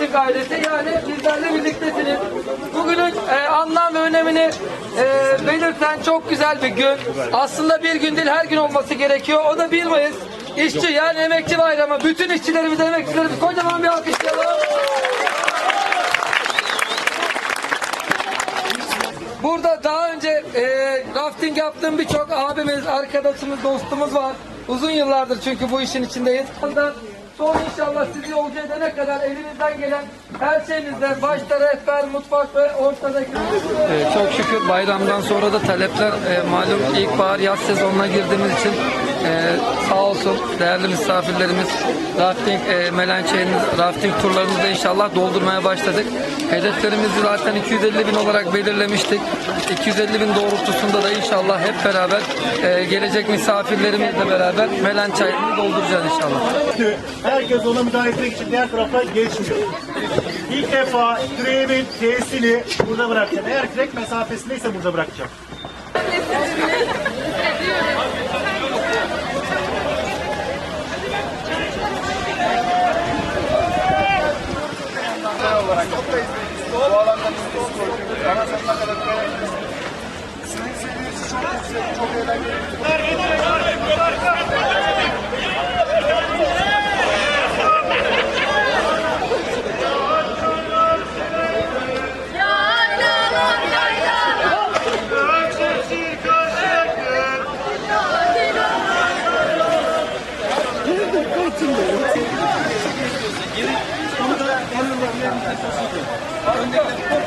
Rafting ailesi yani bizlerle birliktesiniz. Bugünün e, anlam ve önemini e, belirten çok güzel bir gün. Aslında bir gün değil her gün olması gerekiyor. O da 1 Mayıs. İşçi yani emekçi bayramı. Bütün işçilerimize, emekçilerimize kocaman bir alkışlayalım. Burada daha önce e, rafting yaptığım birçok abimiz, arkadaşımız, dostumuz var. Uzun yıllardır çünkü bu işin içindeyiz. Ondan Son inşallah sizi yolcu edene kadar elimizden gelen her şeyinizle başta rehber, mutfak ve ortadaki... Ee, çok şükür bayramdan sonra da talepler e, malum ilkbahar yaz sezonuna girdiğimiz için e, sağ olsun değerli misafirlerimiz rafting e, melençeğiniz, rafting turlarımızda inşallah doldurmaya başladık. Hedeflerimizi zaten 250 bin olarak belirlemiştik. 250 bin doğrultusunda da inşallah hep beraber e, gelecek misafirlerimizle beraber melençeğini dolduracağız inşallah. Herkes ona müdahale etmek için diğer tarafa geçmiyor. İlk defa küreğimin T'sini burada bırakacağım. Eğer kürek mesafesindeyse burada bırakacağım. Bas 对对对对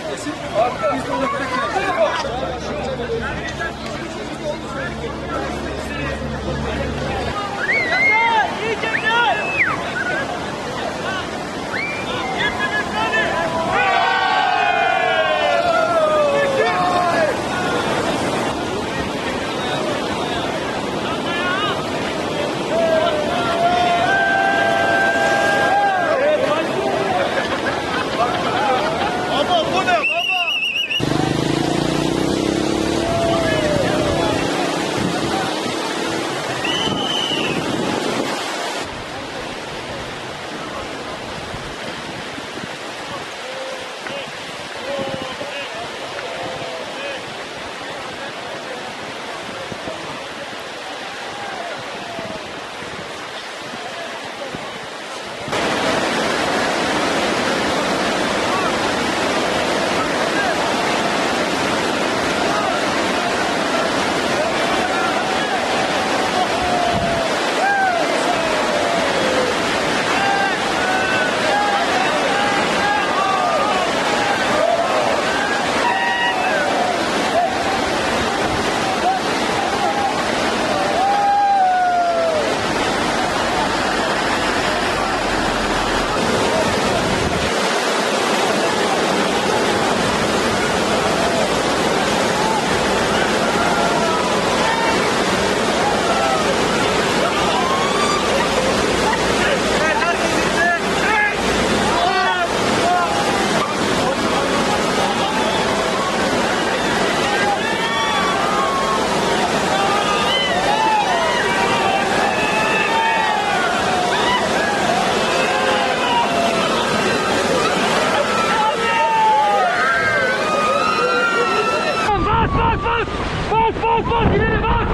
Gaz var ileri bak.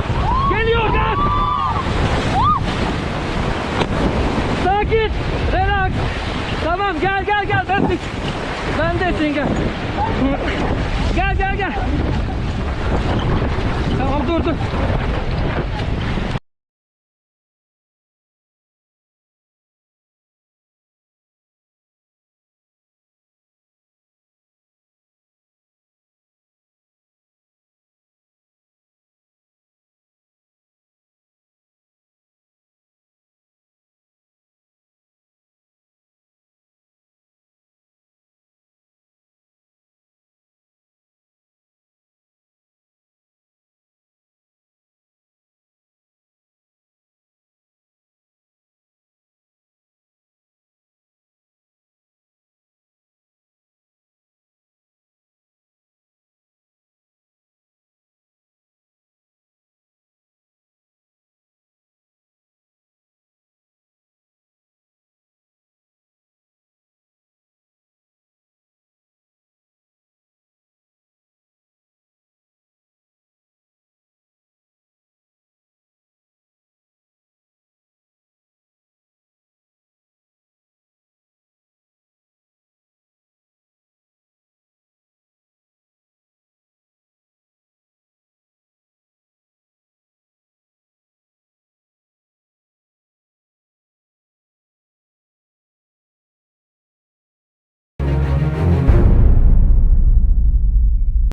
Geliyor gaz. Sakin. Relax. Tamam gel gel gel. Ben de, ben de için gel. Gel gel gel. Tamam dur dur.